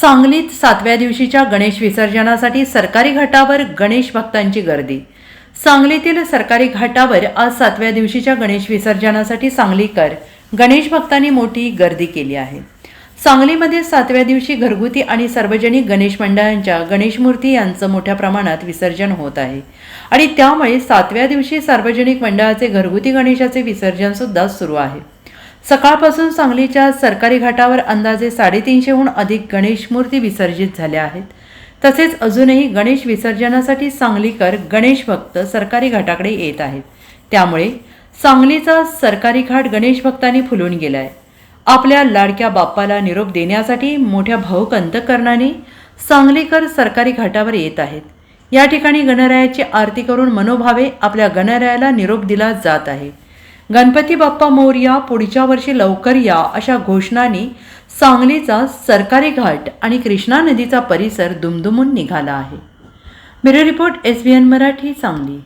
सांगलीत सातव्या दिवशीच्या गणेश विसर्जनासाठी सरकारी घाटावर गणेश भक्तांची गर्दी. सांगलीतील सरकारी घाटावर आज सातव्या दिवशीच्या गणेश विसर्जनासाठी सांगलीकर गणेश भक्तांनी मोठी गर्दी केली आहे. सांगलीमध्ये सातव्या दिवशी घरगुती आणि सार्वजनिक गणेश मंडळांच्या गणेश मूर्ती यांचं मोठ्या प्रमाणात विसर्जन होत आहे. आणि त्यामुळे सातव्या दिवशी सार्वजनिक मंडळाचे घरगुती गणेशाचे विसर्जन सुद्धा सुरू आहे. सकाळपासून सांगलीच्या सरकारी घाटावर अंदाजे साडेतीनशेहून अधिक गणेश मूर्ती विसर्जित झाल्या आहेत. तसेच अजूनही गणेश विसर्जनासाठी सांगलीकर गणेश भक्त सरकारी घाटाकडे येत आहेत. त्यामुळे सांगलीचा सरकारी घाट गणेश भक्तांनी फुलून आहे आपल्या लाडक्या बाप्पाला निरोप देण्यासाठी मोठ्या भाऊक अंतकरणाने सांगलीकर सरकारी घाटावर येत आहेत. या ठिकाणी गणरायाची आरती करून मनोभावे आपल्या गणरायाला निरोप दिला जात आहे. गणपती बाप्पा मोर्या पुढच्या वर्षी लवकर या अशा घोषणांनी सांगलीचा सरकारी घाट आणि कृष्णा नदीचा परिसर दुमदुमून निघाला आहे. Bureau report S B N Marathi Sangli.